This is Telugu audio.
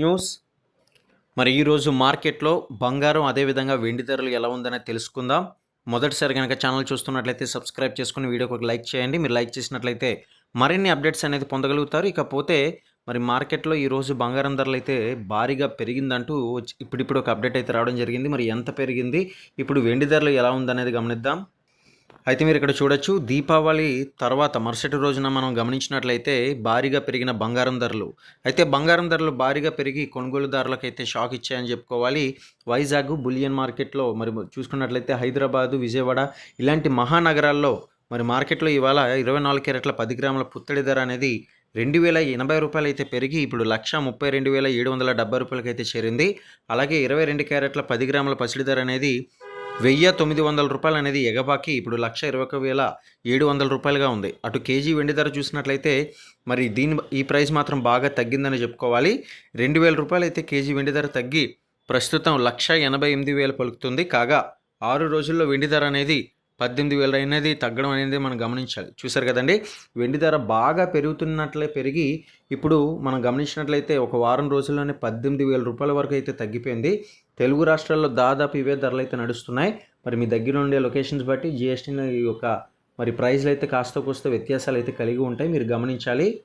న్యూస్. మరి ఈరోజు మార్కెట్లో బంగారం అదేవిధంగా వెండి ధరలు ఎలా ఉందనే తెలుసుకుందాం. మొదటిసారి కనుక ఛానల్ చూస్తున్నట్లయితే సబ్స్క్రైబ్ చేసుకుని వీడియోకి ఒక లైక్ చేయండి. మీరు లైక్ చేసినట్లయితే మరిన్ని అప్డేట్స్ అనేది పొందగలుగుతారు. ఇకపోతే మరి మార్కెట్లో ఈరోజు బంగారం ధరలు అయితే భారీగా పెరిగిందంటూ వచ్చి- ఇప్పుడిప్పుడు ఒక అప్డేట్ అయితే రావడం జరిగింది. మరి ఎంత పెరిగింది? ఇప్పుడు వెండి ధరలు ఎలా ఉందనేది గమనిద్దాం. అయితే మీరు ఇక్కడ చూడొచ్చు దీపావళి తర్వాత మరుసటి రోజున మనం గమనించినట్లయితే భారీగా పెరిగిన బంగారం ధరలు. అయితే బంగారం ధరలు భారీగా పెరిగి కొనుగోలుదారులకు అయితే షాక్ ఇచ్చాయని చెప్పుకోవాలి. వైజాగ్ బులియన్ మార్కెట్లో మరి చూసుకున్నట్లయితే హైదరాబాదు విజయవాడ ఇలాంటి మహానగరాల్లో మరి మార్కెట్లో ఇవాళ ఇరవై నాలుగు క్యారెట్ల పది గ్రాముల పుత్తడి ధర అనేది రెండు వేల ఎనభై రూపాయలు అయితే పెరిగి ఇప్పుడు లక్ష ముప్పై రెండు వేల ఏడు వందల డెబ్బై రూపాయలకి అయితే చేరింది. అలాగే ఇరవై రెండు క్యారెట్ల పది గ్రాముల పసిడి ధర అనేది వెయ్యి తొమ్మిది వందల రూపాయలు అనేది ఎగబాకి ఇప్పుడు లక్ష ఇరవై ఒక వేల ఏడు వందల రూపాయలుగా ఉంది. అటు కేజీ వెండి ధర చూసినట్లయితే మరి దీని ఈ ప్రైస్ మాత్రం బాగా తగ్గిందని చెప్పుకోవాలి. రెండు వేల రూపాయలు అయితే కేజీ వెండి ధర తగ్గి ప్రస్తుతం లక్ష ఎనభై ఎనిమిది వేలు పలుకుతుంది. కాగా ఆరు రోజుల్లో వెండి ధర అనేది పద్దెనిమిది వేలు అనేది తగ్గడం అనేది మనం గమనించాలి. చూసారు కదండి? వెండి ధర బాగా పెరుగుతున్నట్లే పెరిగి ఇప్పుడు మనం గమనించినట్లయితే ఒక వారం రోజుల్లోనే పద్దెనిమిది వేల రూపాయల వరకు అయితే తగ్గిపోయింది. తెలుగు రాష్ట్రాల్లో దాదాపు ఇవే ధరలు అయితే నడుస్తున్నాయి. మరి మీ దగ్గర ఉండే లొకేషన్స్ బట్టి జిఎస్టీ యొక్క మరి ప్రైస్లు అయితే కాస్త కోస్త వ్యత్యాసాలు అయితే కలిగి ఉంటాయి. మీరు గమనించాలి.